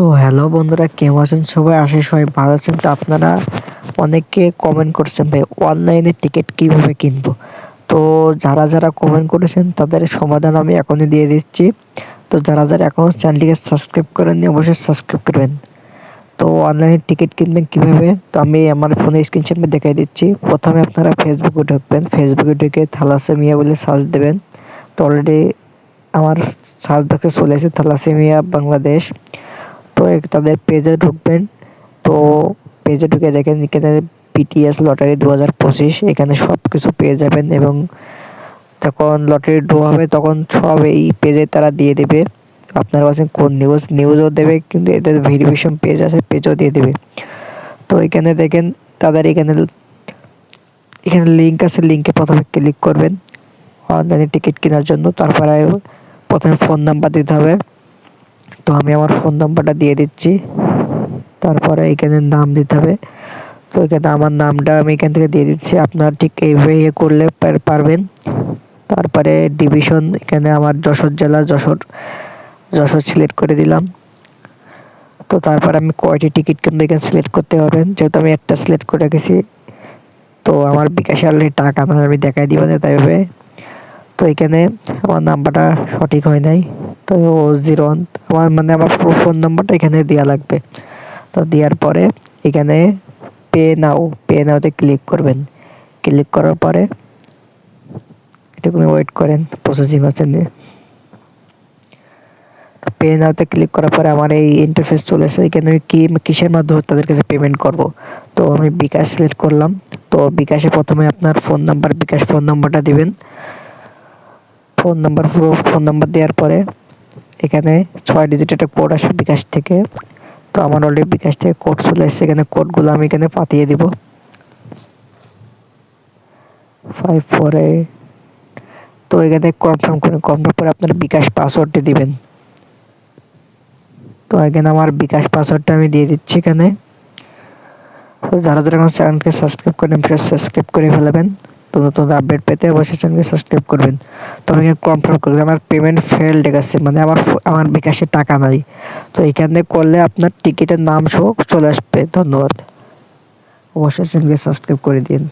তো হ্যালো বন্ধুরা, কেমন আছেন সবাই? আসে সবাই ভালো আছেন। তো আপনারা অনেকে কমেন্ট করছেন, ভাই অনলাইনে টিকিট কীভাবে কিনবো? তো যারা যারা কমেন্ট করেছেন, তাদের সমাধান আমি এখনই দিয়ে দিচ্ছি। তো যারা যারা এখনও চ্যানেলটিকে সাবস্ক্রাইব করেননি, অবশ্যই সাবস্ক্রাইব করবেন। তো অনলাইনে টিকিট কিনবেন কীভাবে? তো আমি আমার ফোনে স্ক্রিনশটে দেখাই দিচ্ছি। প্রথমে আপনারা ফেসবুকে ঢুকবেন। ফেসবুকে ঢুকে থালাসেমিয়া বলে সার্চ দেবেন। তো অলরেডি আমার সার্চ বক্সে চলে এসেছে থালাসেমিয়া বাংলাদেশ তাদের পেজে ঢুকবেন। তো পেজে ঢুকে দেখেন এখানে পিটিএস লটারি দু হাজার পঁচিশ, এখানে সব কিছু পেয়ে যাবেন এবং তখন লটারি ড্র হবে তখন সব এই পেজে তারা দিয়ে দেবে। আপনার কাছে কোন নিউজ নিউজও দেবে, কিন্তু এদের ভেরিফিকেশন পেজ আছে পেজও দিয়ে দেবে। তো এখানে দেখেন তাদের এখানে এখানে লিঙ্ক আছে লিঙ্কে প্রথমে ক্লিক করবেন। অনলাইনে টিকিট কেনার জন্য, তারপরে প্রথমে ফোন নাম্বার দিতে হবে। তো আমি আমার ফোন নাম্বারটা দিয়ে দিচ্ছি। তারপরে এখানে নাম দিতে হবে। তো এখানে আমার নামটা আমি এখান থেকে দিয়ে দিচ্ছি। আপনার ঠিক এইভাবে ইয়ে করলে পারবেন। তারপরে ডিভিশন এখানে আমার যশোর জেলা, যশোর যশোর সিলেক্ট করে দিলাম। তো তারপর আমি কয়টি টিকিট কিন্তু এখানে সিলেক্ট করতে পারবেন। যেহেতু আমি একটা সিলেক্ট করে রেখেছি, তো আমার বিকাশে অলরেডি টাকা আমি দেখাই দিব না তাই তো এখানে আমার নাম্বারটা সঠিক হয় নাই। তো জিরো আমার মানে আমার ফোন নাম্বারটা এখানে দেওয়া লাগবে। তো দেওয়ার পরে এখানে পে নাও পে নাওতে ক্লিক করবেন। ক্লিক করার পরে এটুকুনি ওয়েট করেন প্রসেসিং আছে পে নাওতে ক্লিক করার পরে আমার এই ইন্টারফেস চলে এসে এখানে আমি কি, কিসের মাধ্যমে তাদের কাছে পেমেন্ট করব? তো আমি বিকাশ সিলেক্ট করলাম। তো বিকাশে প্রথমে আপনার ফোন নাম্বার বিকাশ ফোন নাম্বারটা দিবেন। ফোন নাম্বার পুরো ফোন নাম্বার দেওয়ার পরে এখানে ছয় ডিজিট একটা কোড আসবে বিকাশ থেকে। তো আমার অলরেডি বিকাশ থেকে কোড চলে এসেছে। এখানে কোডগুলো আমি এখানে পাঠিয়ে দিব। ফাইভ ফোর তো এখানে কনফার্ম করে কনফার্ম করে আপনার বিকাশ পাসওয়ার্ডটি দিবেন। তো এখানে আমার বিকাশ পাসওয়ার্ডটা আমি দিয়ে দিচ্ছি এখানে। যারা যারা আমার চ্যানেলকে সাবস্ক্রাইব করেন সাবস্ক্রাইব করে ফেলবেন। তো নতুন আপডেট পেতে অবশ্যই চ্যানেলকে সাবস্ক্রাইব করবেন। তো আমি কনফার্ম করি আমার পেমেন্ট ফেল গেছে মানে আমার আমার বিকাশে টাকা নাই। তো এখানে করলে আপনার টিকিটের নাম সহ চলে আসবে। ধন্যবাদ। অবশ্যই চ্যানেলকে সাবস্ক্রাইব করে দিন।